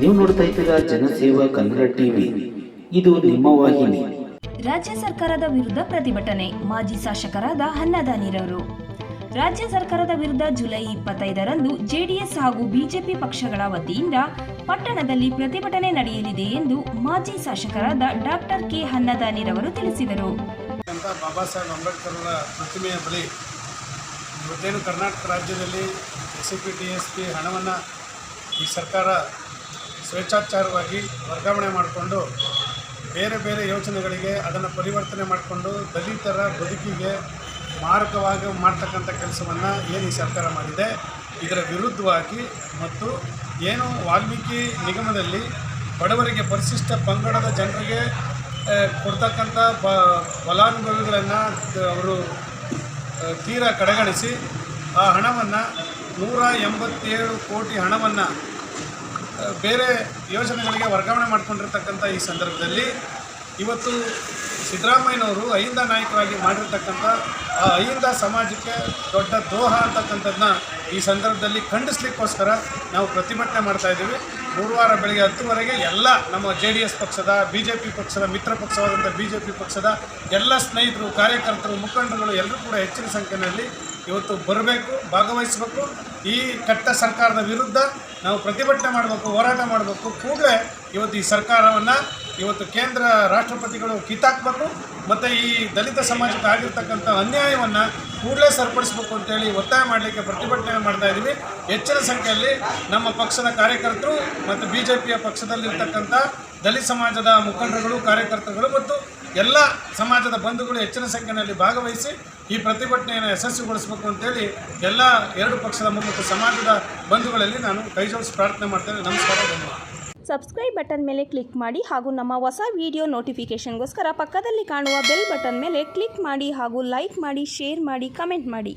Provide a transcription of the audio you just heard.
ನೀವು ನೋಡ್ತಾ ಇದ್ದೀರಾ ಜನಸೇವಾ ಕನ್ನಡ ಟಿವಿ. ಇದು ನಿಮ್ಮ ವಾಹಿನಿ. ರಾಜ್ಯ ಸರ್ಕಾರದ ವಿರುದ್ಧ ಪ್ರತಿಭಟನೆ. ಮಾಜಿ ಶಾಸಕರಾದ ಹನ್ನದಾನಿರವರು ರಾಜ್ಯ ಸರ್ಕಾರದ ವಿರುದ್ಧ ಜುಲೈ ಇಪ್ಪತ್ತೈದರಂದು ಜೆಡಿಎಸ್ ಹಾಗೂ ಬಿಜೆಪಿ ಪಕ್ಷಗಳ ವತಿಯಿಂದ ಪಟ್ಟಣದಲ್ಲಿ ಪ್ರತಿಭಟನೆ ನಡೆಯಲಿದೆ ಎಂದು ಮಾಜಿ ಶಾಸಕರಾದ ಡಾಕ್ಟರ್ ಕೆ ಹನ್ನದಾನಿರವರು ತಿಳಿಸಿದರು. ಅಂತ ಬಾಬಾ ಸಾಹೇಬ್ ಅಂಬೇಡ್ಕರ್ ಅವರ ಪ್ರತಿಮೆಯ ಬಳಿ ಇವತ್ತೇನು ಕರ್ನಾಟಕ ರಾಜ್ಯದಲ್ಲಿ S C P T S P ಹಣವನ್ನು ಈ ಸರ್ಕಾರ ಸ್ವೇಚ್ಛಾಚಾರವಾಗಿ ವರ್ಗಾವಣೆ ಮಾಡಿಕೊಂಡು ಬೇರೆ ಬೇರೆ ಯೋಜನೆಗಳಿಗೆ ಅದನ್ನು ಪರಿವರ್ತನೆ ಮಾಡಿಕೊಂಡು ದಲಿತರ ಬದುಕಿಗೆ ಮಾರಕವಾಗಿ ಮಾಡ್ತಕ್ಕಂಥ ಕೆಲಸವನ್ನು ಏನು ಈ ಸರ್ಕಾರ ಮಾಡಿದೆ, ಇದರ ವಿರುದ್ಧವಾಗಿ ಮತ್ತು ಏನು ವಾಲ್ಮೀಕಿ ನಿಗಮದಲ್ಲಿ ಬಡವರಿಗೆ ಪರಿಶಿಷ್ಟ ಪಂಗಡದ ಜನರಿಗೆ ಕೊಡ್ತಕ್ಕಂಥ ಬ, ಫಲಾನುಭವಿಗಳನ್ನು ಅವರು ತೀರಾ ಕಡೆಗಣಿಸಿ ಆ ಹಣವನ್ನು ನೂರ ಎಂಬತ್ತೇಳು ಕೋಟಿ ಹಣವನ್ನು ಬೇರೆ ಯೋಜನೆಗಳಿಗೆ ವರ್ಗಾವಣೆ ಮಾಡಿಕೊಂಡಿರ್ತಕ್ಕಂಥ ಈ ಸಂದರ್ಭದಲ್ಲಿ ಇವತ್ತು ಸಿದ್ದರಾಮಯ್ಯನವರು ಅಹಿಂದ ನಾಯಕರಾಗಿ ಮಾಡಿರ್ತಕ್ಕಂಥ ಆ ಅಹಿಂದ ಸಮಾಜಕ್ಕೆ ದೊಡ್ಡ ದ್ರೋಹ ಅಂತಕ್ಕಂಥದ್ದನ್ನ ಈ ಸಂದರ್ಭದಲ್ಲಿ ಖಂಡಿಸ್ಲಿಕ್ಕೋಸ್ಕರ ನಾವು ಪ್ರತಿಭಟನೆ ಮಾಡ್ತಾ ಇದ್ದೀವಿ. ಗುರುವಾರ ಬೆಳಗ್ಗೆ ಹತ್ತುವರೆಗೆ ಎಲ್ಲ ನಮ್ಮ ಜೆ ಡಿ ಎಸ್ ಪಕ್ಷದ, ಬಿ ಜೆ ಪಿ ಪಕ್ಷದ, ಮಿತ್ರ ಪಕ್ಷವಾದಂಥ ಬಿ ಜೆ ಪಿ ಪಕ್ಷದ ಎಲ್ಲ ಸ್ನೇಹಿತರು, ಕಾರ್ಯಕರ್ತರು, ಮುಖಂಡರುಗಳು ಎಲ್ಲರೂ ಕೂಡ ಹೆಚ್ಚಿನ ಸಂಖ್ಯೆಯಲ್ಲಿ ಇವತ್ತು ಬರಬೇಕು, ಭಾಗವಹಿಸಬೇಕು. ಈ ಕಟ್ಟ ಸರ್ಕಾರದ ವಿರುದ್ಧ ನಾವು ಪ್ರತಿಭಟನೆ ಮಾಡಬೇಕು, ಹೋರಾಟ ಮಾಡಬೇಕು. ಕೂಡಲೇ ಇವತ್ತು ಈ ಸರ್ಕಾರವನ್ನು ಇವತ್ತು ಕೇಂದ್ರ ರಾಷ್ಟ್ರಪತಿಗಳು ಕಿತ್ತಾಕಬೇಕು. ಮತ್ತು ಈ ದಲಿತ ಸಮಾಜಕ್ಕೆ ಆಗಿರ್ತಕ್ಕಂಥ ಅನ್ಯಾಯವನ್ನು ಕೂಡಲೇ ಸರಿಪಡಿಸಬೇಕು ಅಂತೇಳಿ ಒತ್ತಾಯ ಮಾಡಲಿಕ್ಕೆ ಪ್ರತಿಭಟನೆ ಮಾಡ್ತಾ ಇದ್ದೀವಿ. ಹೆಚ್ಚಿನ ಸಂಖ್ಯೆಯಲ್ಲಿ ನಮ್ಮ ಪಕ್ಷದ ಕಾರ್ಯಕರ್ತರು ಮತ್ತು ಬಿ ಜೆ ಪಿಯ ಪಕ್ಷದಲ್ಲಿರ್ತಕ್ಕಂಥ ದಲಿತ ಸಮಾಜದ ಮುಖಂಡರುಗಳು, ಕಾರ್ಯಕರ್ತರುಗಳು ಮತ್ತು ಎಲ್ಲ ಸಮಾಜದ ಬಂಧುಗಳು ಹೆಚ್ಚಿನ ಸಂಖ್ಯೆಯಲ್ಲಿ ಭಾಗವಹಿಸಿ ಈ ಪ್ರತಿಭಟನೆಯನ್ನು ಯಶಸ್ವಿಗೊಳಿಸಬೇಕು ಅಂತೇಳಿ ಎಲ್ಲ ಎರಡು ಪಕ್ಷದ ಮತ್ತು ಸಮಾಜದ ಬಂಧುಗಳಲ್ಲಿ ನಾನು ಕೈಜೋಡಿಸಿ ಪ್ರಾರ್ಥನೆ ಮಾಡ್ತೇನೆ. ನಮಸ್ಕಾರ, ಧನ್ಯವಾದ. ಸಬ್ಸ್ಕ್ರೈಬ್ ಬಟನ್ ಮೇಲೆ ಕ್ಲಿಕ್ ಮಾಡಿ ಹಾಗೂ ನಮ್ಮ ಹೊಸ ವಿಡಿಯೋ ನೋಟಿಫಿಕೇಷನ್ಗೋಸ್ಕರ ಪಕ್ಕದಲ್ಲಿ ಕಾಣುವ ಬೆಲ್ ಬಟನ್ ಮೇಲೆ ಕ್ಲಿಕ್ ಮಾಡಿ ಹಾಗೂ ಲೈಕ್ ಮಾಡಿ ಶೇರ್ ಮಾಡಿ ಕಮೆಂಟ್ ಮಾಡಿ.